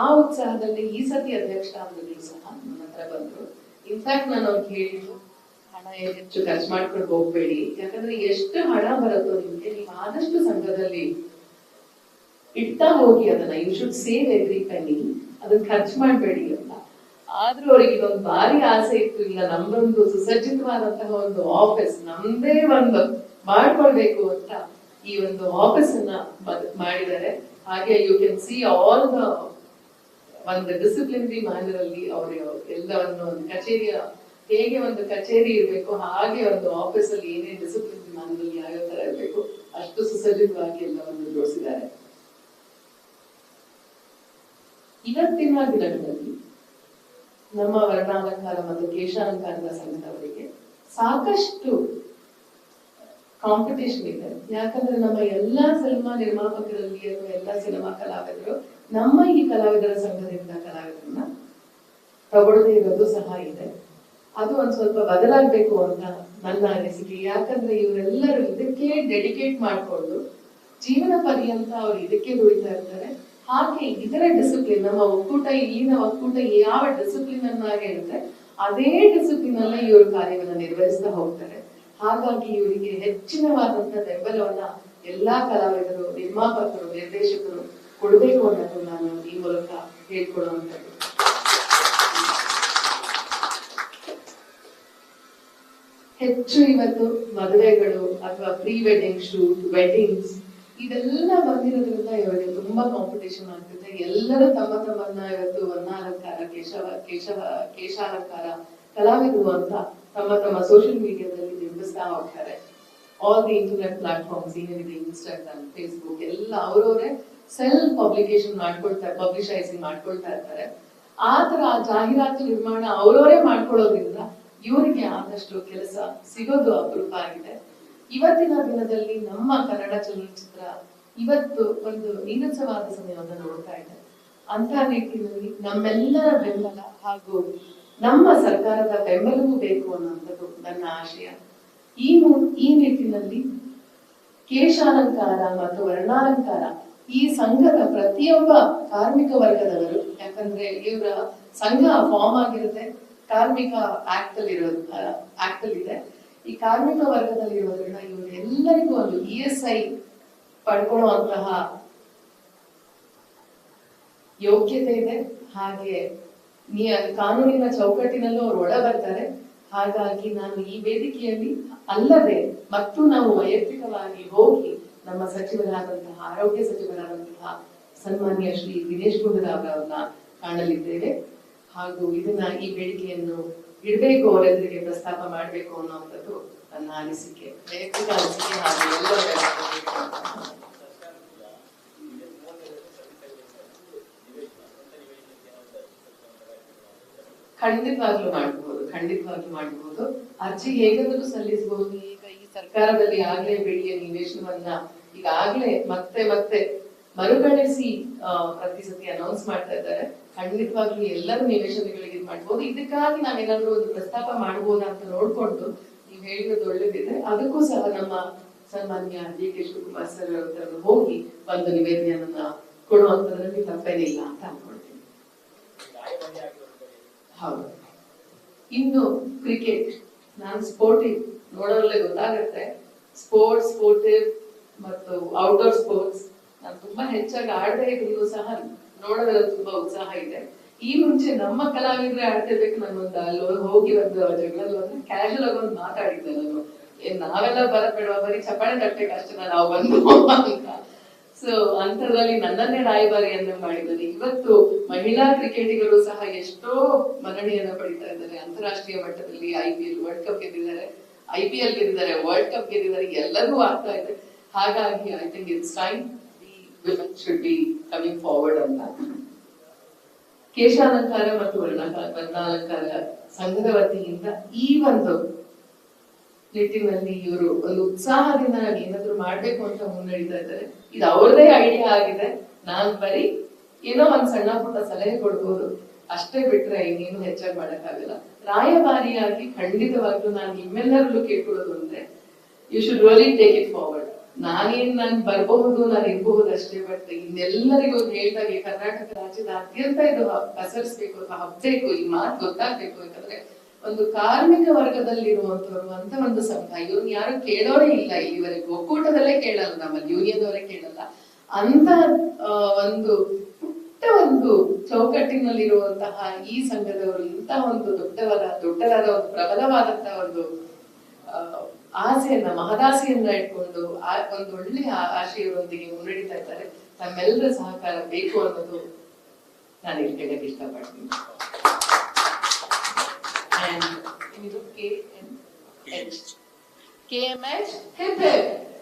ಆ ಉತ್ಸಾಹದಲ್ಲಿ ಈ ಸತಿ ಅಧ್ಯಕ್ಷರಾದ್ರು ಸಹ ನನ್ನ ಹತ್ರ ಬಂದ್ರು. ಇನ್ಫ್ಯಾಕ್ಟ್ ನಾನು ಅವ್ರಿಗೆ ಹೇಳಿದ್ರು ಹಣ ಹೆಚ್ಚು ಖರ್ಚು ಮಾಡ್ಕೊಂಡು ಹೋಗ್ಬೇಡಿ. ಯಾಕಂದ್ರೆ ಎಷ್ಟು ಹಣ ಬರುತ್ತೋ ನಿಮ್ಗೆ, ನೀವು ಆದಷ್ಟು ಸಂಘದಲ್ಲಿ ಇಡ್ತಾ ಹೋಗಿ ಅದನ್ನ. You should save every penny ಅದನ್ನ ಖರ್ಚು ಮಾಡಬೇಡಿ ಅಂತ. ಆದ್ರೂ ಅವ್ರಿಗೆ ಇದೊಂದು ಭಾರಿ ಆಸೆ ಇತ್ತು. ಇಲ್ಲ, ನಮ್ದೊಂದು ಸುಸಜ್ಜಿತವಾದಂತಹ ಒಂದು ಆಫೀಸ್ ನಮ್ದೇ ಒಂದು ಮಾಡ್ಕೊಳ್ಬೇಕು ಅಂತ ಈ ಒಂದು ಆಫೀಸ್ ಅನ್ನ ಮಾಡಿದ್ದಾರೆ. ಹಾಗೆ you can see all the ಒಂದು ಡಿಸಿಪ್ಲಿನರಿ ಮ್ಯಾನರ್ ಅಲ್ಲಿ ಅವರು ಎಲ್ಲವನ್ನು ಒಂದು ಕಚೇರಿಯ, ಹೇಗೆ ಒಂದು ಕಚೇರಿ ಇರಬೇಕು, ಹಾಗೆ ಒಂದು ಆಫೀಸ್ ಅಲ್ಲಿ ಏನೇ ಡಿಸಿಪ್ಲಿನರಿ ಮ್ಯಾನರ್ ಅಲ್ಲಿ ಯಾವ ತರ ಇರಬೇಕು, ಅಷ್ಟು ಸುಸಜ್ಜಿತವಾಗಿ ಎಲ್ಲವನ್ನು ಜೋಡಿಸಿದ್ದಾರೆ. ಇವತ್ತಿನ ದಿನಗಳಲ್ಲಿ ನಮ್ಮ ವರ್ಣಾಲಂಕಾರ ಮತ್ತು ಕೇಶಾಲಂಕಾರದ ಸಂಘದವರಿಗೆ ಸಾಕಷ್ಟು ಕಾಂಪಿಟೇಷನ್ ಇದೆ. ಯಾಕಂದ್ರೆ ನಮ್ಮ ಎಲ್ಲಾ ಸಿನಿಮಾ ನಿರ್ಮಾಪಕರಲ್ಲಿ ಅಥವಾ ಎಲ್ಲಾ ಸಿನಿಮಾ ಕಲಾವಿದರು ನಮ್ಮ ಈ ಕಲಾವಿದರ ಸಂಘದಿಂದ ಕಲಾವಿದರನ್ನ ತಗೊಳ್ಳದೇ ಇರೋದು ಸಹ ಇದೆ. ಅದು ಒಂದ್ ಸ್ವಲ್ಪ ಬದಲಾಗಬೇಕು ಅಂತ ನನ್ನ ಅನಿಸಿಕೆ. ಯಾಕಂದ್ರೆ ಇವರೆಲ್ಲರೂ ಇದಕ್ಕೆ ಡೆಡಿಕೇಟ್ ಮಾಡಿಕೊಂಡು ಜೀವನ ಪರ್ಯಂತ ಅವ್ರು ಇದಕ್ಕೆ ದುಡಿತಾ ಇರ್ತಾರೆ. ಹಾಗೆ ಇದರ ಡಿಸಿಪ್ಲಿನ್ ನಮ್ಮ ಒಕ್ಕೂಟ, ಇಲ್ಲಿನ ಒಕ್ಕೂಟ ಯಾವ ಡಿಸಿಪ್ಲಿನ್ ಅನ್ನ ಹೇಳುತ್ತೆ ಅದೇ ಡಿಸಿಪ್ಲಿನ್ ಅಲ್ಲೇ ಇವರು ಕಾರ್ಯವನ್ನು ನಿರ್ವಹಿಸ್ತಾ ಹೋಗ್ತಾರೆ. ಹಾಗಾಗಿ ಇವರಿಗೆ ಹೆಚ್ಚಿನವಾದಂತ ಬೆಂಬಲವನ್ನ ಎಲ್ಲಾ ಕಲಾವಿದರು, ನಿರ್ಮಾಪಕರು, ನಿರ್ದೇಶಕರು ಕೊಡಬೇಕು ಅನ್ನೋದು ನಾನು ಈ ಮೂಲಕ ಹೇಳ್ಕೊಳ್ಳುವಂಥದ್ದು. ಹೆಚ್ಚು ಇವತ್ತು ಮದುವೆಗಳು ಅಥವಾ ಪ್ರೀ ವೆಡ್ಡಿಂಗ್ ಶೂಟ್, ವೆಡ್ಡಿಂಗ್ಸ್, ಇದೆಲ್ಲ ಬಂದಿರೋದ್ರಿಂದ ಇವರಿಗೆ ತುಂಬಾ ಕಾಂಪಿಟೇಷನ್ ಆಗ್ತಿದೆ. ಎಲ್ಲರೂ ತಮ್ಮ ತಮ್ಮನ್ನ ಇವತ್ತು ವರ್ಣಾಲಂಕಾರ, ಕೇಶವ ಕೇಶವ, ಕೇಶಾಲಂಕಾರ ಕಲಾವಿದರು ಅಂತ ತಮ್ಮ ತಮ್ಮ ಸೋಷಿಯಲ್ ಮೀಡಿಯಾದಲ್ಲಿ ನಿರ್ಮಿಸ್ತಾ ಹೋಗ್ತಾರೆ. ಆಲ್ ದಿ ಇಂಟರ್ನೆಟ್ ಪ್ಲಾಟ್ಫಾರ್ಮ್ಸ್ ಏನೇನಿದೆ ಇನ್ಸ್ಟಾಗ್ರಾಮ್ ಫೇಸ್ಬುಕ್ ಎಲ್ಲ ಅವರವರೇ ಸೆಲ್ಫ್ ಪಬ್ಲಿಕೇಶನ್ ಮಾಡ್ಕೊಳ್ತಾ ಪಬ್ಲಿಷೈಸಿಂಗ್ ಮಾಡ್ಕೊಳ್ತಾ ಇರ್ತಾರೆ. ಆ ತರ ಜಾಹೀರಾತು ನಿರ್ಮಾಣ ಅವರವರೇ ಮಾಡ್ಕೊಳ್ಳೋದ್ರಿಂದ ಇವರಿಗೆ ಆದಷ್ಟು ಕೆಲಸ ಸಿಗೋದು ಅಪರೂಪ ಆಗಿದೆ. ಇವತ್ತಿನ ದಿನದಲ್ಲಿ ನಮ್ಮ ಕನ್ನಡ ಚಲನಚಿತ್ರ ಇವತ್ತು ಒಂದು ನೀರಸವಾದ ಸಮಯವನ್ನು ನೋಡ್ತಾ ಇದೆ. ಅಂತ ರೀತಿಯಲ್ಲಿ ನಮ್ಮೆಲ್ಲರ ಬೆಂಬಲ ಹಾಗೂ ನಮ್ಮ ಸರ್ಕಾರದ ಬೆಂಬಲವೂ ಬೇಕು ಅನ್ನುವಂಥದ್ದು ನನ್ನ ಆಶಯ. ಈ ಈ ನಿಟ್ಟಿನಲ್ಲಿ ಕೇಶಾಲಂಕಾರ ಮತ್ತು ವರ್ಣಾಲಂಕಾರ ಈ ಸಂಘದ ಪ್ರತಿಯೊಬ್ಬ ಕಾರ್ಮಿಕ ವರ್ಗದವರು, ಯಾಕಂದ್ರೆ ಇವರ ಸಂಘ ಫಾರ್ಮ್ ಆಗಿರುತ್ತೆ, ಕಾರ್ಮಿಕ ಆಕ್ಟ್ ಅಲ್ಲಿ ಆಕ್ಟ್ ಅಲ್ಲಿ ಇದೆ. ಈ ಕಾರ್ಮಿಕ ವರ್ಗದಲ್ಲಿ ಇರೋದ್ರಿಂದ ಇವರೆಲ್ಲರಿಗೂ ಒಂದು ಇ ಎಸ್ ಐ ಪಡ್ಕೊಳ್ಳುವಂತಹ ಯೋಗ್ಯತೆ ಇದೆ. ಹಾಗೆ ಕಾನೂನಿನ ಚೌಕಟ್ಟಿನಲ್ಲೂ ಅವ್ರು ಒಳ ಬರ್ತಾರೆ ಹಾಗಾಗಿ ನಾನು ಈ ವೇದಿಕೆಯಲ್ಲಿ ಅಲ್ಲದೆ ಮತ್ತು ನಾವು ವೈಯಕ್ತಿಕವಾಗಿ ಹೋಗಿ ನಮ್ಮ ಸಚಿವರಾದಂತಹ, ಆರೋಗ್ಯ ಸಚಿವರಾದಂತಹ ಸನ್ಮಾನ್ಯ ಶ್ರೀ ದಿನೇಶ್ ಗುಂಡೂರಾವ್ ಅವರನ್ನ ಕಾಣಲಿದ್ದೇವೆ ಹಾಗೂ ಇದನ್ನ ಈ ಬೇಡಿಕೆಯನ್ನು ಇಡಬೇಕು ಅವರೆಲ್ಲರಿಗೆ ಪ್ರಸ್ತಾಪ ಮಾಡಬೇಕು ಅನ್ನುವಂಥದ್ದು ನನ್ನ ಅನಿಸಿಕೆ, ವೈಯಕ್ತಿಕ ಅನಿಸಿಕೆ ಹಾಗೂ ಎಲ್ಲರ. ಖಂಡಿತವಾಗ್ಲೂ ಮಾಡಬಹುದು ಖಂಡಿತವಾಗ್ಲೂ ಮಾಡಬಹುದು ಅರ್ಜಿ ಹೇಗಾದರೂ ಸಲ್ಲಿಸಬಹುದು ಸರ್ಕಾರದಲ್ಲಿ ಆಗ್ಲೇ ಬೆಳೆಯ ನಿವೇಶನವನ್ನ ಈಗಾಗ್ಲೇ ಮತ್ತೆ ಮತ್ತೆ ಮರುಗಣಿಸಿ ಪ್ರತಿ ಸತಿ ಅನೌನ್ಸ್ ಮಾಡ್ತಾ ಇದ್ದಾರೆ. ಖಂಡಿತವಾಗ್ಲೂ ಎಲ್ಲರೂ ನಿವೇಶನಗಳಿಗೆ ಇದು ಮಾಡ್ಬೋದು. ಇದಕ್ಕಾಗಿ ನಾವೇನಾದ್ರೂ ಒಂದು ಪ್ರಸ್ತಾಪ ಮಾಡ್ಬೋದಾ ಅಂತ ನೋಡ್ಕೊಂಡು ನೀವು ಹೇಳಿರೋದು ಒಳ್ಳೇದಿದೆ. ಅದಕ್ಕೂ ಸಹ ನಮ್ಮ ಸನ್ಮಾನ್ಯ ಡಿ ಕೆ ಶಿವಕುಮಾರ್ ಸರ್ ಅವರ ಹೋಗಿ ಒಂದು ನಿವೇದನೆಯನ್ನ ಕೊಡುವಂತದ್ರಲ್ಲಿ ತಪ್ಪೇನಿಲ್ಲ ಅಂತ ಅನ್ಕೊಳ್ತೀನಿ. ಹೌದು. ಇನ್ನು ಕ್ರಿಕೆಟ್, ನಾನು ಸ್ಪೋರ್ಟಿವ್ ನೋಡೋದ್ರಲ್ಲೇ ಗೊತ್ತಾಗುತ್ತೆ. ಸ್ಪೋರ್ಟ್ಸ್ ಸ್ಪೋರ್ಟಿವ್ ಮತ್ತು ಔಟ್ಡೋರ್ ಸ್ಪೋರ್ಟ್ಸ್ ನಾನು ತುಂಬಾ ಹೆಚ್ಚಾಗಿ ಆಡದೇ ಇದ್ರು ಸಹ ನೋಡೋದ್ರಲ್ಲಿ ತುಂಬಾ ಉತ್ಸಾಹ ಇದೆ. ಈ ಮುಂಚೆ ನಮ್ಮ ಕಲಾವಿದ್ರೆ ಆಡ್ತಿರ್ಬೇಕು ನಾನು ಒಂದು ಅಲ್ಲಿ ಹೋಗಿ ಒಂದು ಜಗಳಲ್ಲಿ ಒಂದು ಕ್ಯಾಶುವಲ್ ಆಗಿ ಒಂದು ಮಾತಾಡಿದ್ದೆ ನಾನು ಏನ್ ನಾವೆಲ್ಲ ಬರಬೇಡ, ಬರೀ ಚಪ್ಪಾಳೆ ತಟ್ಟಬೇಕು ಅಷ್ಟೇ ನಾವು ಬಂದು ಅಂತ. ಸೊ ಅಂಥದ್ರಲ್ಲಿ ನನ್ನನ್ನೇ ರಾಯಭಾರಿಯನ್ನು ಮಾಡಿದ್ದಾರೆ. ಇವತ್ತು ಮಹಿಳಾ ಕ್ರಿಕೆಟಿಗರು ಸಹ ಎಷ್ಟೋ ಮನ್ನಣೆಯನ್ನ ಪಡಿತಾ ಇದ್ದಾರೆ. ಅಂತಾರಾಷ್ಟ್ರೀಯ ಮಟ್ಟದಲ್ಲಿ I P L world cup ಗೆದ್ದಿದ್ದಾರೆ. ಐ ಪಿ ಎಲ್ ಗೆದ್ದಿದ್ದಾರೆ ವರ್ಲ್ಡ್ ಕಪ್ ಗೆದ್ದಿದ್ದಾರೆ, ಎಲ್ಲರಿಗೂ ಆಗ್ತಾ ಇದೆ. ಹಾಗಾಗಿ I think it's time they should be coming forward ಅಂತ ಕೇಶಾಲಂಕಾರ ಮತ್ತು ವರ್ಣಾಲ- ವರ್ಣಾಲಂಕಾರ ಸಂಘದ ವತಿಯಿಂದ ಈ ಒಂದು ನಿಟ್ಟಿನಲ್ಲಿ ಇವರು ಒಂದು ಉತ್ಸಾಹದಿಂದ ಏನಾದ್ರು ಮಾಡ್ಬೇಕು ಅಂತ ಮುನ್ನಡೀತಾ ಇದ್ದಾರೆ. ಇದು ಅವ್ರದೇ ಐಡಿಯಾ ಆಗಿದೆ. ನಾನ್ ಬರೀ ಏನೋ ಒಂದ್ ಸಣ್ಣ ಪುಟ್ಟ ಸಲಹೆ ಕೊಡ್ಬೋದು. ಅಷ್ಟೇ ಬಿಟ್ರೆ ಇನ್ನೇನು ಹೆಚ್ಚಾಗಿ ಮಾಡಕ್ಕಾಗಲ್ಲ. ರಾಯಭಾರಿಯಾಗಿ ಖಂಡಿತವಾಗ್ಲೂ ನಾನು ನಿಮ್ಮೆಲ್ಲರಲ್ಲೂ ಕೇಳ್ಕೊಳ್ಳೋದು ಅಂದ್ರೆ you should really take it forward ನಾನೇನ್ ನಾನು ಬರಬಹುದು, ನಾನು ಇರಬಹುದು ಅಷ್ಟೇ ಬಟ್ ಇನ್ನೆಲ್ಲರಿಗೂ ಹೇಳ್ದಾಗೆ ಕರ್ನಾಟಕ ರಾಜ್ಯದಾದ್ಯಂತ ಇದು ಹ- ಪಸರಿಸ್ಬೇಕು, ಅಥವಾ ಹಬ್ಬೇಕು, ಈ ಮಾತು ಗೊತ್ತಾಗ್ಬೇಕು ಯಾಕಂದ್ರೆ, ಒಂದು ಕಾರ್ಮಿಕ ವರ್ಗದಲ್ಲಿರುವಂತವ್ರು ಅಂತ ಒಂದು ಸಂಘ ಇವ್ರನ್ನ ಯಾರು ಕೇಳೋರೇ ಇಲ್ಲ ಇಲ್ಲಿವರೆಗೂ. ಒಕ್ಕೂಟದಲ್ಲೇ ಕೇಳಲ್ಲ ನಮ್ಮಲ್ಲಿ ಯೂನಿಯನ್ ಅವರೇ ಕೇಳಲ್ಲ. ಅಂತ ಒಂದು ಒಂದು ಚೌಕಟ್ಟಿನಲ್ಲಿರುವಂತಹ ಈ ಸಂಘದವರು ಇಂತಹ ಒಂದು ದೊಡ್ಡವಾದ ದೊಡ್ಡದಾದ ಒಂದು ಪ್ರಬಲವಾದಂತಹ ಒಂದು ಆಸೆಯನ್ನ ಮಹದಾಸೆಯನ್ನ ಇಟ್ಕೊಂಡು ಆ ಒಂದು ಒಳ್ಳೆಯ ಆಶಯದೊಂದಿಗೆ ಮುನ್ನಡೀತಾ ಇದ್ದಾರೆ. ತಮ್ಮೆಲ್ಲರ ಸಹಕಾರ ಬೇಕು ಅನ್ನೋದು ನಾನು ಇಲ್ಲಿ ಹೇಳಕ್ಕೆ ಇಷ್ಟಪಡ್ತೀನಿ. ಇದು K M H K M KMH,